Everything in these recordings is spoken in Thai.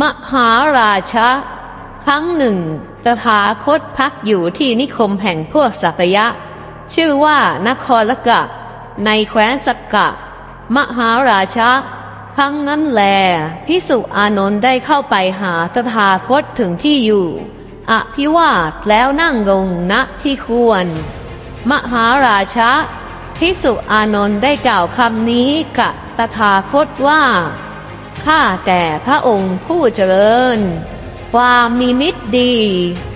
มหาราชะครั้งหนึ่ง ตถาคตพักอยู่ที่นิคมแห่งพวกสักยะ ชื่อว่านครละกะ ในแคว้นสักกะ มหาราชะครั้งนั้นแลพิสุอานนท์ได้เข้าไปหาตถาคตถึงที่อยู่อภิวาทแล้วนั่งลงณที่ควร มหาราชะพิสุอานนท์ได้กล่าวคำนี้กับตถาคตว่า ข้าแต่พระองค์ผู้เจริญ ความมีมิตรดี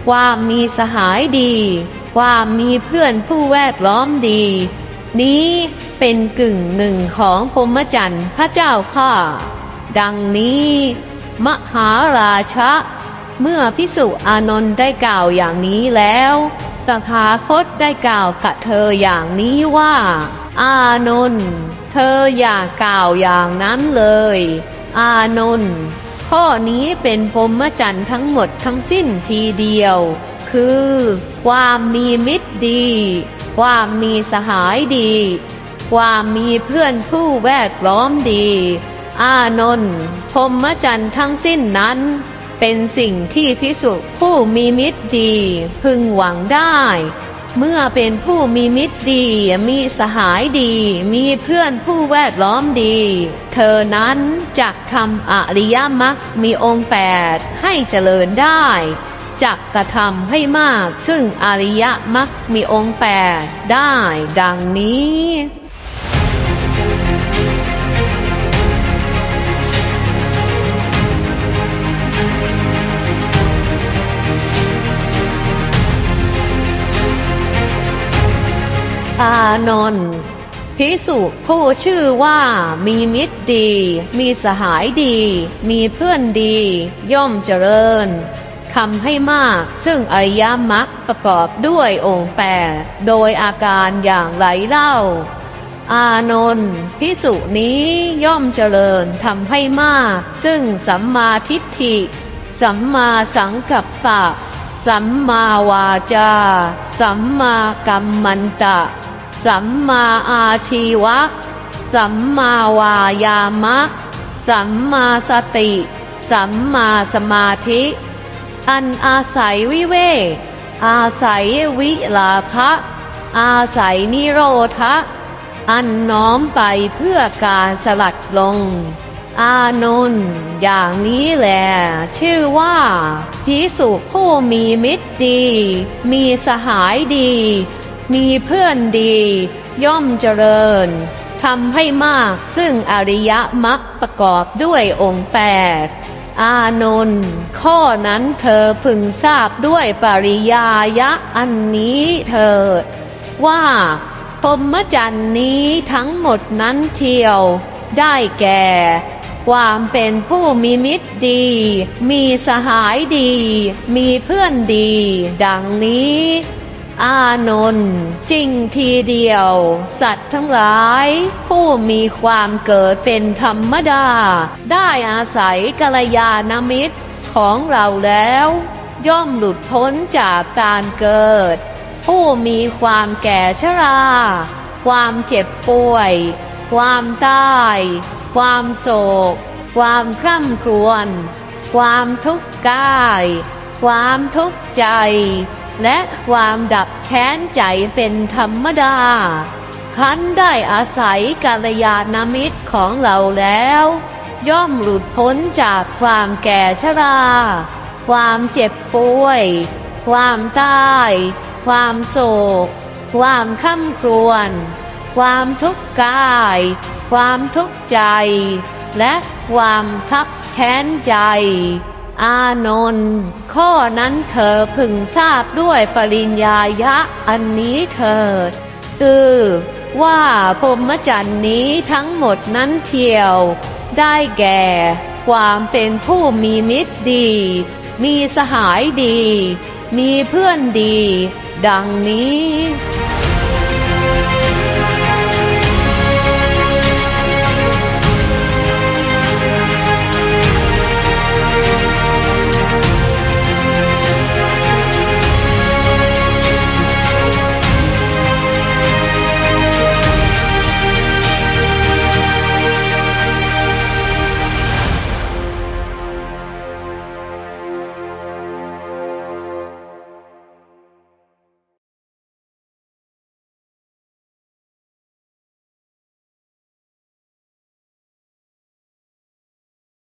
ความมีสหายดี ความมีเพื่อนผู้แวดล้อมดี นี้เป็นกึ่งหนึ่งของพรหมจรรย์พระเจ้าข้าดังนี้ มหาราชะ เมื่อพิสุอานนท์ได้กล่าวอย่างนี้แล้วตถาคตได้กล่าวกับเธออย่างนี้ว่า อานนท์เธออย่ากล่าวอย่างนั้นเลย อานนท์ข้อนี้เป็นพรหมจรรย์ทั้งหมดทั้งสิ้นทีเดียว คือ ความมีมิตรดี ความมีสหายดี ความมีเพื่อนผู้แวดล้อมดี อานนท์พรหมจรรย์ทั้งสิ้นนั้น เป็นสิ่งที่พิสุผู้มีมิตรดี พึงหวังได้ เมื่อเป็นผู้มีมิตรดี มีสหายดี มีเพื่อนผู้แวดล้อมดี เธอนั้นจักทำอริยมรรคมีองค์แปดให้เจริญได้จักกระทำให้มาก ซึ่งอริยมรรคมีองค์แปดได้ดังนี้ อานนท์พิสุผู้ชื่อว่ามีมิตรดี มีสหายดี มีเพื่อนดี ย่อมเจริญทำให้มาก ซึ่งอริยมรรคประกอบด้วยองค์แปดโดยอาการอย่างไรเล่า อานนท์พิสุนี้ย่อมเจริญทำให้มาก ซึ่งสัมมาทิฏฐิ สัมมาสังกัปปะ สัมมาวาจา สัมมากัมมันตะ สัมมาอาชีวะ สัมมาวายามะ สัมมาสติ สัมมาสมาธิ อันอาศัยวิเวกอาศัยวิลาภะอาศัยนิโรธะอันน้อมไปเพื่อการสลัดลง อานนท์อย่างนี้แหละชื่อว่าพิสุผู้มีมิตรดี มีสหายดี มีเพื่อนดี ย่อมเจริญทำให้มากซึ่งอริยมรรคประกอบด้วยองค์แปดอานนท์ข้อนั้นเธอพึงทราบด้วยปริยายะอันนี้เถิดว่าพรมจรรย์นี้ทั้งหมดนั้นเที่ยว ได้แก่ ความเป็นผู้มีมิตรดี มีสหายดี มีเพื่อนดี ดังนี้ อานนท์จริงทีเดียว สัตว์ทั้งหลาย ผู้มีความเกิดเป็นธรรมดา ได้อาศัยกัลยาณมิตรของเราแล้ว ย่อมหลุดพ้นจากการเกิด ผู้มีความแก่ชรา ความเจ็บป่วย ความตาย ความโศก ความคร่ำครวญความทุกข์กาย ความทุกข์ใจ และความดับแค้นใจเป็นธรรมดา คันได้อาศัยกัลยาณมิตรของเราแล้ว ย่อมหลุดพ้นจากความแก่ชรา ความเจ็บป่วย ความตาย ความโศก ความข้ำครวญความทุกข์กาย ความทุกข์ใจ และความทับแค้นใจ อานนท์ข้อนั้นเธอพึงทราบด้วยปริญญายะอันนี้เถิดคือว่าพรหมจรรย์นี้ทั้งหมดนั้นเที่ยว ได้แก่ ความเป็นผู้มีมิตรดี มีสหายดี มีเพื่อนดี ดังนี้